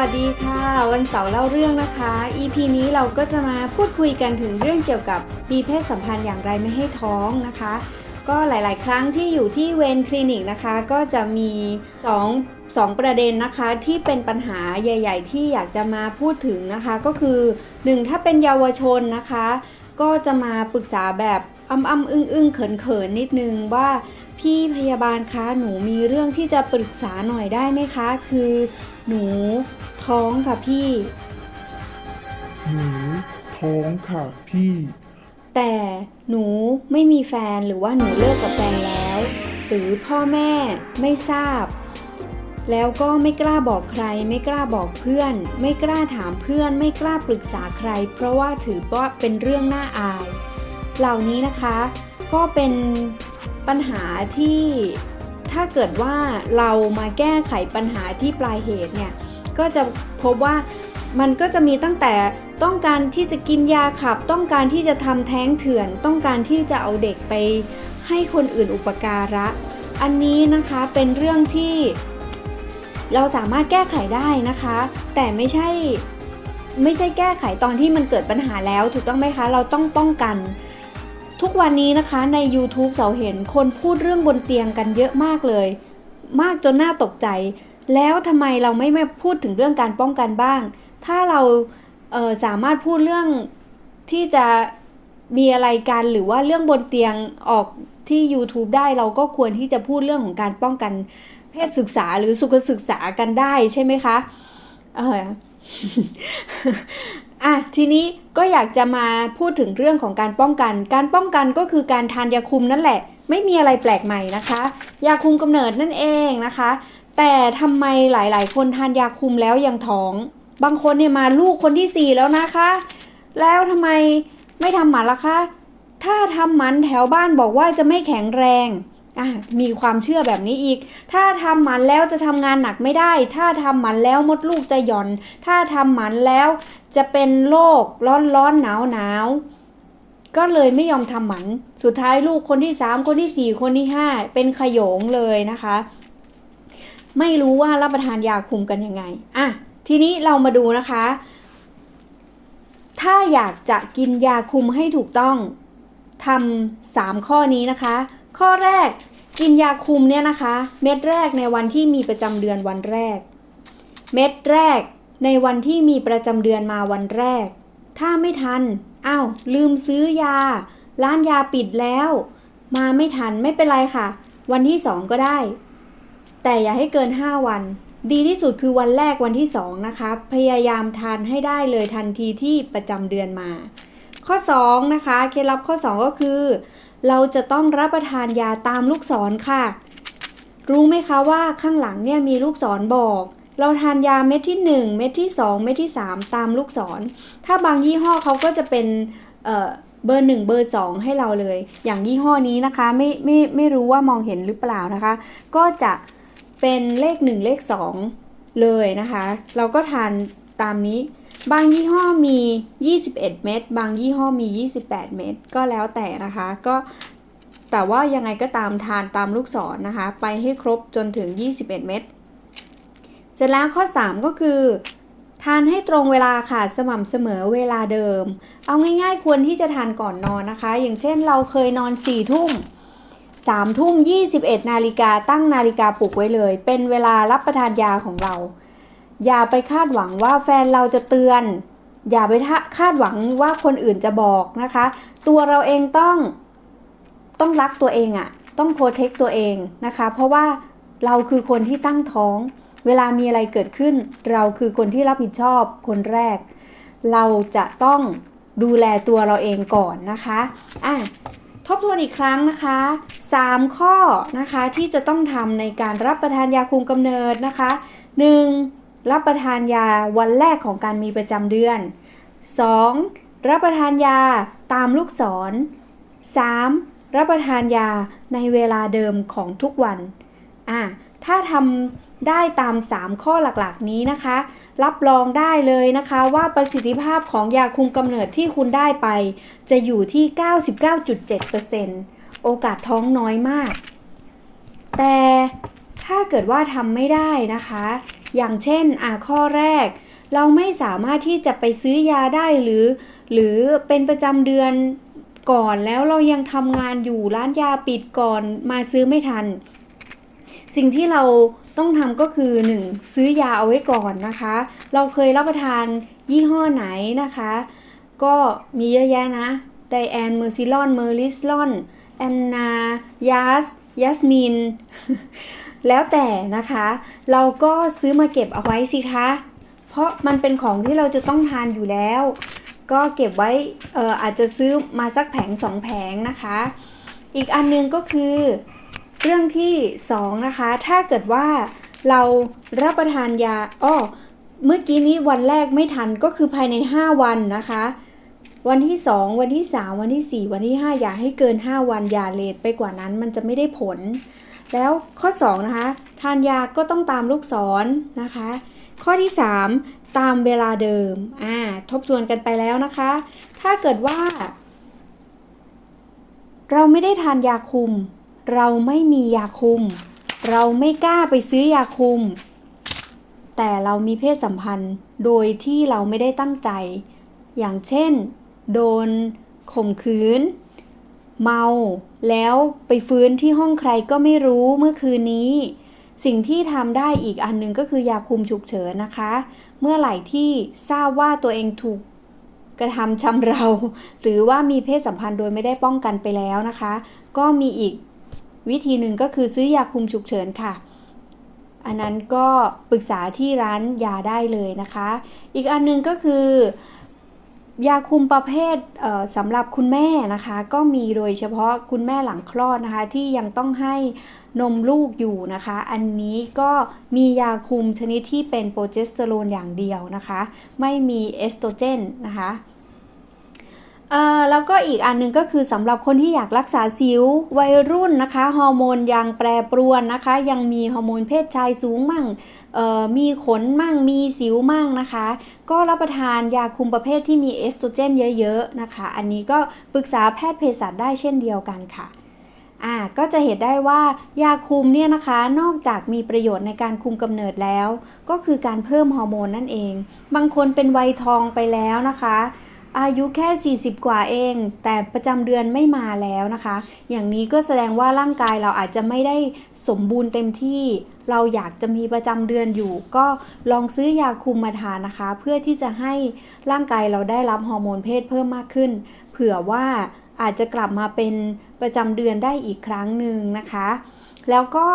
วัสดีค่ะ วันเสาร์เล่าเรื่องนะคะ EP นี้เราก็จะมาพูดคุยกันถึงเรื่องเกี่ยวกับมีเพศสัมพันธ์อย่างไรไม่ให้ท้องนะคะ ก็หลาย ๆ ครั้งที่อยู่ที่เวนคลินิกนะคะ ก็จะมี2 2 ประเด็นนะคะที่เป็นปัญหาใหญ่ ๆ ที่อยากจะมาพูดถึงนะคะ ก็คือ 1 ถ้าเป็นเยาวชนนะคะ ก็จะมาปรึกษาแบบ อ้ำอ้ำอึ้งอึ้งเขินเขินๆนิดนึงว่าพี่พยาบาลคะหนูมีเรื่องที่จะปรึกษาหน่อยได้ไหมคะ คือหนูท้องค่ะพี่ หนูท้องค่ะพี่ แต่หนูไม่มีแฟนหรือว่าหนูเลิกกับแฟนแล้ว หรือพ่อแม่ไม่ทราบ แล้วก็ไม่กล้าบอกใคร ไม่กล้าบอกเพื่อน ไม่กล้าถามเพื่อน ไม่กล้าปรึกษาใคร เพราะว่าถือว่าเป็นเรื่องน่าอาย เหล่านี้นะคะ ก็เป็นปัญหาที่ถ้าเกิดว่าเรามาแก้ไขปัญหาที่ปลายเหตุเนี่ย ก็จะพบว่ามันก็จะมีตั้งแต่ต้องการที่จะกินยาขับ ต้องการที่จะทำแท้งเถื่อน ต้องการที่จะเอาเด็กไปให้คนอื่นอุปการะ อันนี้นะคะเป็นเรื่องที่เราสามารถแก้ไขได้นะคะ แต่ไม่ใช่ไม่ใช่แก้ไขตอนที่มันเกิดปัญหาแล้วถูกต้องไหมคะ เราต้องป้องกัน ทุกวันนี้นะคะใน YouTube เสาเห็นคนพูดเรื่องบนเตียงกันเยอะมากเลย มากจนน่าตกใจ แล้วทำไมเราไม่มาพูดถึงเรื่องการป้องกันบ้าง ถ้าเราเสามารถพูดเรื่องที่จะมีอะไรกันหรือว่าเรื่องบนเตียงออกที่ YouTube ได้เราก็ควรที่จะพูดเรื่องของการป้องกันเพศศึกษาหรือสุขศึกษากันได้ใช่ไหมคะเออ อะทีนี้ก็อยากจะมาพูดถึงเรื่องของการป้องกัน การป้องกันก็คือการทานยาคุมนั่นแหละ ไม่มีอะไรแปลกใหม่นะคะ ยาคุมกำเนิดนั่นเองนะคะ แต่ทำไมหลาย ๆ คนทานยาคุมแล้วยังท้อง บางคนเนี่ยมาลูกคนที่สี่แล้วนะคะ แล้วทำไมไม่ทำหมันล่ะคะ ถ้าทำหมันแถวบ้านบอกว่าจะไม่แข็งแรงมีความเชื่อแบบนี้อีก ถ้าทำหมันแล้วจะทำงานหนักไม่ได้ ถ้าทำหมันแล้วมดลูกจะหย่อน ถ้าทำหมันแล้ว จะเป็นโรคร้อนร้อนหนาวหนาวก็เลยไม่ยอมทำหมัน สุดท้ายลูกคนที่สามคนที่สี่คนที่ห้าเป็นขยงเลยนะคะ ไม่รู้ว่ารับประทานยาคุมกันยังไง อะ ทีนี้เรามาดูนะคะ ถ้าอยากจะกินยาคุมให้ถูกต้องทำสามข้อนี้นะคะ ข้อแรกกินยาคุมเนี่ยนะคะ เม็ดแรกในวันที่มีประจำเดือนวันแรก เม็ดแรก ในวันที่มีประจำเดือนมาวันแรก ถ้าไม่ทันอ้าวลืมซื้อยา ร้านยาปิดแล้ว มาไม่ทันไม่เป็นไรค่ะ วันที่สองก็ได้ แต่อย่าให้เกิน 5 วัน ดีที่สุดคือวันแรกวันที่2นะคะพยายามทานให้ได้เลยทันทีที่ประจำเดือนมา ข้อ2นะคะเคล็ดลับข้อ 2 ก็คือ เราจะต้องรับประทานยาตามลูกศรค่ะ รู้ไหมคะว่าข้างหลังเนี่ยมีลูกศรบอก เราทานยาเม็ดที่ 1 เม็ดที่ 2 เม็ดที่ 3 ตามลูกศร ถ้าบางยี่ห้อเขาก็จะเป็นเอ่อเบอร์ 1 เบอร์ 2 ให้เราเลย อย่างยี่ห้อนี้นะคะไม่ไม่ไม่รู้ว่ามองเห็นหรือเปล่านะคะ ก็จะเป็นเลข 1 เลข 2 เลยนะคะ เราก็ทานตามนี้ บางยี่ห้อมี 21 เม็ดบางยี่ห้อมี 28 เม็ดก็แล้วแต่นะคะ ก็แต่ว่ายังไงก็ตามทานตามลูกศรนนะคะ ไปให้ครบจนถึง 21 เม็ดเสร็จแล้วข้อ 3 ก็คือ ทานให้ตรงเวลาค่ะสม่ำเสมอเวลาเดิม เอาง่ายๆควรที่จะทานก่อนนอนนะคะ อย่างเช่นเราเคยนอน4ทุ่ม3ทุ่ม21นาฬิกาตั้งนาฬิกาปลุกไว้เลย เป็นเวลารับประทานยาของเรา อย่าไปคาดหวังว่าแฟนเราจะเตือน อย่าไปคาดหวังว่าคนอื่นจะบอกนะคะ ตัวเราเองต้อง ต้องรักตัวเองอะ่ะ ต้องโปรเทคตัวเองนะคะ เพราะว่าเราคือคนที่ตั้งท้อง เวลามีอะไรเกิดขึ้น เราคือคนที่รับผิดชอบคนแรก เราจะต้องดูแลตัวเราเองก่อนนะคะอะทบทวนอีกครั้งนะคะ 3 ข้อนะคะที่จะต้องทำในการรับประทานยาคุมกำเนิดนะคะ 1. รับประทานยาวันแรกของการมีประจำเดือน 2. รับประทานยาตามลูกศร 3. รับประทานยาในเวลาเดิมของทุกวันอะถ้าทำ ได้ตาม 3 ข้อหลักๆนี้นะคะ รับรองได้เลยนะคะว่าประสิทธิภาพของยาคุมกำเนิดที่คุณได้ไป จะอยู่ที่ 99.7%โอกาสท้องน้อยมาก แต่ถ้าเกิดว่าทำไม่ได้นะคะ อย่างเช่นอ่าข้อแรก เราไม่สามารถที่จะไปซื้อยาได้หรือ หรือเป็นประจำเดือนก่อนแล้วเรายังทำงานอยู่ร้านยาปิดก่อนมาซื้อไม่ทัน สิ่งที่เรา ต้องทำก็คือ 1. ซื้อยาเอาไว้ก่อนนะคะ เราเคยรับประทานยี่ห้อไหนนะคะ ก็มีเยอะแยะนะไดแอนเมอร์ซิลอนเมอริสลอนแอนนายาสยัสมิน แล้วแต่นะคะ เราก็ซื้อมาเก็บเอาไว้สิคะ เพราะมันเป็นของที่เราจะต้องทานอยู่แล้ว ก็เก็บไว้อ่ออาจจะซื้อมาสักแผงสองแผงนะคะ อีกอันหนึงก็คือ เรื่องที่สองนะคะ ถ้าเกิดว่าเรารับประทานยาอ้อเมื่อกี้นี้วันแรกไม่ทันก็คือภายใน 5 วันนะคะ วันที่ 2 วันที่ 3 วันที่ 4 วันที่ 5 อย่าให้เกิน 5 วันอย่าเลทไปกว่านั้นมันจะไม่ได้ผล แล้วข้อ 2 นะคะ ทานยาก็ต้องตามลูกศรนะคะ ข้อที่ 3 ตามเวลาเดิมอ่าทบทวนกันไปแล้วนะคะ ถ้าเกิดว่า เราไม่ได้ทานยาคุม เราไม่มียาคุม เราไม่กล้าไปซื้อยาคุม แต่เรามีเพศสัมพันธ์โดยที่เราไม่ได้ตั้งใจ อย่างเช่น โดนข่มขืน เมา แล้วไปฟื้นที่ห้องใครก็ไม่รู้เมื่อคืนนี้ สิ่งที่ทำได้อีกอันหนึ่งก็คือยาคุมฉุกเฉินนะคะ เมื่อไหร่ที่ทราบว่าตัวเองถูกกระทำชำเรา หรือว่ามีเพศสัมพันธ์โดยไม่ได้ป้องกันไปแล้วนะคะ ก็มีอีก วิธีหนึ่งก็คือซื้อยาคุมฉุกเฉินค่ะ อันนั้นก็ปรึกษาที่ร้านยาได้เลยนะคะ อีกอันหนึงก็คือยาคุมประเภทเสำหรับคุณแม่นะคะ ก็มีโดยเฉพาะคุณแม่หลังคลอดนะคะ ที่ยังต้องให้นมลูกอยู่นะคะ อันนี้ก็มียาคุมชนิดที่เป็นโปรเจสเตอโรนอย่างเดียวนะคะ ไม่มีเอสโตรเจนนะคะ แล้วก็อีกอันหนึงก็คือสำหรับคนที่อยากรักษาสิววัยรุ่นนะคะฮอร์โมนยังแปรปรวนนะคะ ยังมีฮอร์โมนเพศชายสูงมั่งเอ่อมีขนมั่งมีสิวมั่งนะคะ ก็รับประทานยาคุมประเภทที่มีเอสโตรเจนเยอะๆนะคะ อันนี้ก็ปรึกษาแพทย์เภสัชได้เช่นเดียวกันค่ะอ่าก็จะเห็นได้ว่ายาคุมเนี่ยนะคะนอกจากมีประโยชน์ในการคุมกำเนิดแล้ว ก็คือการเพิ่มฮอร์โมนนั่นเอง บางคนเป็นวัยทองไปแล้วนะคะ อายุแค่ 40 กว่าเอง แต่ประจำเดือนไม่มาแล้วนะคะ อย่างนี้ก็แสดงว่าร่างกายเราอาจจะไม่ได้สมบูรณ์เต็มที่ เราอยากจะมีประจำเดือนอยู่ ก็ลองซื้อยาคุมมาทานนะคะ เพื่อที่จะให้ร่างกายเราได้รับฮอร์โมนเพศเพิ่มมากขึ้น เผื่อว่าอาจจะกลับมาเป็นประจำเดือนได้อีกครั้งหนึ่งนะคะ แล้วก็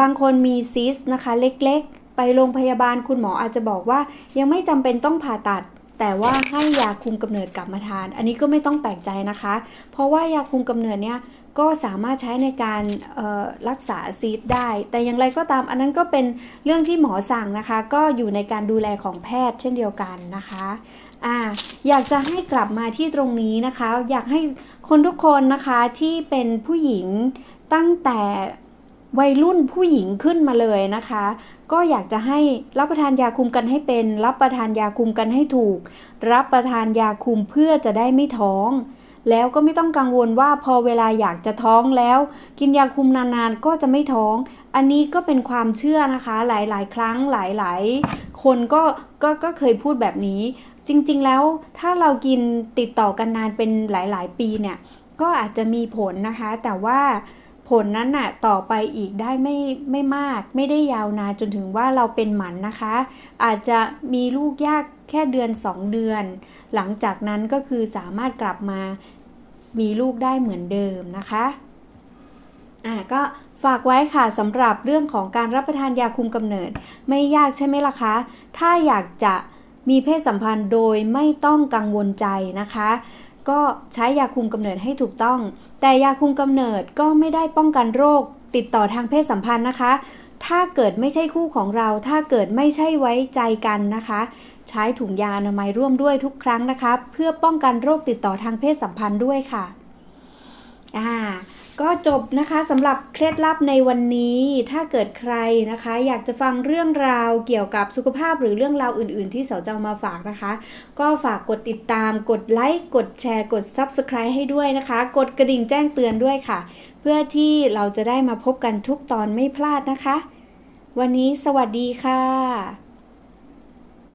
บางคนมีซิสนะคะเล็กๆ ไปโรงพยาบาลคุณหมออาจจะบอกว่ายังไม่จำเป็นต้องผ่าตัด แต่ว่าให้ยาคุมกำเนิดกลับมาทาน อันนี้ก็ไม่ต้องแปลกใจนะคะ เพราะว่ายาคุมกำเนิดเนี่ยก็สามารถใช้ในการรักษาซีสได้ แต่อย่างไรก็ตามอันนั้นก็เป็นเรื่องที่หมอสั่งนะคะ ก็อยู่ในการดูแลของแพทย์เช่นเดียวกันนะคะอ่าอยากจะให้กลับมาที่ตรงนี้นะคะ อยากให้คนทุกคนนะคะที่เป็นผู้หญิงตั้งแต่ วัยรุ่นผู้หญิงขึ้นมาเลยนะคะ ก็อยากจะให้รับประทานยาคุมกันให้เป็น รับประทานยาคุมกันให้ถูก รับประทานยาคุมเพื่อจะได้ไม่ท้อง แล้วก็ไม่ต้องกังวลว่าพอเวลาอยากจะท้องแล้ว กินยาคุมนานๆก็จะไม่ท้อง อันนี้ก็เป็นความเชื่อนะคะหลายๆ ครั้งหลายๆ คนก็ก็ก็เคยพูดแบบนี้ จริงๆแล้วถ้าเรากินติดต่อกันนานเป็นหลายๆ ปีเนี่ยก็อาจจะมีผลนะคะ แต่ว่า ผลนั้นน่ะต่อไปอีกได้ไม่ไม่มาก ไม่ได้ยาวนานจนถึงว่าเราเป็นหมันนะคะ อาจจะมีลูกยากแค่เดือน 2 เดือน หลังจากนั้นก็คือสามารถกลับมามีลูกได้เหมือนเดิมนะคะอ่าก็ฝากไว้ค่ะสำหรับเรื่องของการรับประทานยาคุมกำเนิด ไม่ยากใช่ไหมล่ะคะ ถ้าอยากจะมีเพศสัมพันธ์โดยไม่ต้องกังวลใจนะคะ ก็ใช้ยาคุมกำเนิดให้ถูกต้อง แต่ยาคุมกำเนิดก็ไม่ได้ป้องกันโรค ติดต่อทางเพศสัมพันธ์นะคะ ถ้าเกิดไม่ใช่คู่ของเรา ถ้าเกิดไม่ใช่ไว้ใจกันนะคะ ใช้ถุงยาอนามัยร่วมด้วยทุกครั้งนะคะ เพื่อป้องกันโรคติดต่อทางเพศสัมพันธ์ด้วยค่ะอ่า ก็จบนะคะสำหรับเคล็ดลับในวันนี้ ถ้าเกิดใครนะคะ อยากจะฟังเรื่องราวเกี่ยวกับสุขภาพหรือเรื่องราวอื่น ๆ ที่เสาจะเอามาฝากนะคะ ก็ฝากกดติดตาม กดไลค์ กดแชร์ กด Subscribe ให้ด้วยนะคะ กดกระดิ่งแจ้งเตือนด้วยค่ะ เพื่อที่เราจะได้มาพบกันทุกตอนไม่พลาดนะคะ วันนี้สวัสดีค่ะ